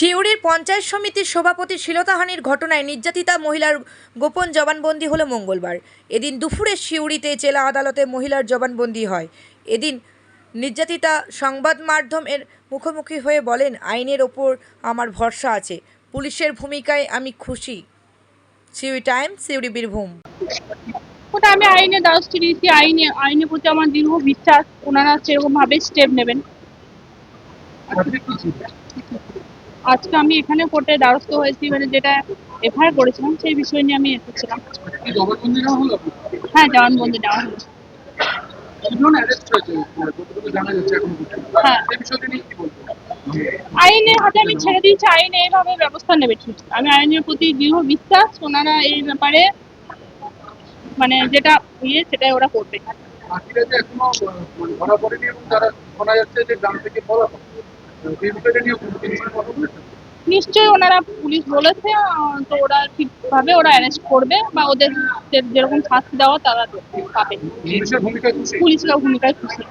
সিউড়ির পঞ্চায়েত সমিতির সভাপতি শ্লীলতাহানির ঘটনায় নির্যাতিতা মহিলার গোপন জবানবন্দি হলো মঙ্গলবার। এদিন দুপুরে সিউড়িতে জেলা আদালতে মহিলার জবানবন্দি হয়। এদিন নির্যাতিতা সংবাদ মাধ্যমের মুখোমুখি হয়ে বলেন আইনের ওপর আমার ভরসা আছে। পুলিশের ভূমিকায় আমি খুশি। সিউড়ি টাইম সিউড়ি বীরভূম। ওটা আমি আইনে দ্বারস্থ দিয়েছি আইনে আইনের প্রতি আমার দীর্ঘ বিশ্বাস। ওনারা সেরকম ভাবে স্টেপ নেবেন আজকে আমি এখানে কোর্টে দ্বারস্থ হয়েছি মানে যেটা এফআইআর করেছিলাম সেই বিষয় নিয়ে আমি এসেছিলাম। হ্যাঁ জবানবন্দি নেওয়া হলো। হয়েছে? হ্যাঁ। আইনের হাতে আমি ছেড়ে দিয়েছি আইনে এইভাবে ব্যবস্থা নেবে ঠিক। আমি আইনের প্রতি দৃঢ় বিশ্বাস ওনারা এই ব্যাপারে মানে যেটা ইয়ে সেটাই ওরা করবে। বাকিরা যে এখনও ধরা পড়েনি এবং তারা শোনা যাচ্ছে যে গ্রাম থেকে বলা নিশ্চয়ই ওনারা পুলিশ বলেছে তো ওরা ঠিকভাবে ওরা অ্যারেস্ট করবে বা ওদের যেরকম শাস্তি দেওয়া তারা পাবে। পুলিশের ভূমিকায় খুশি।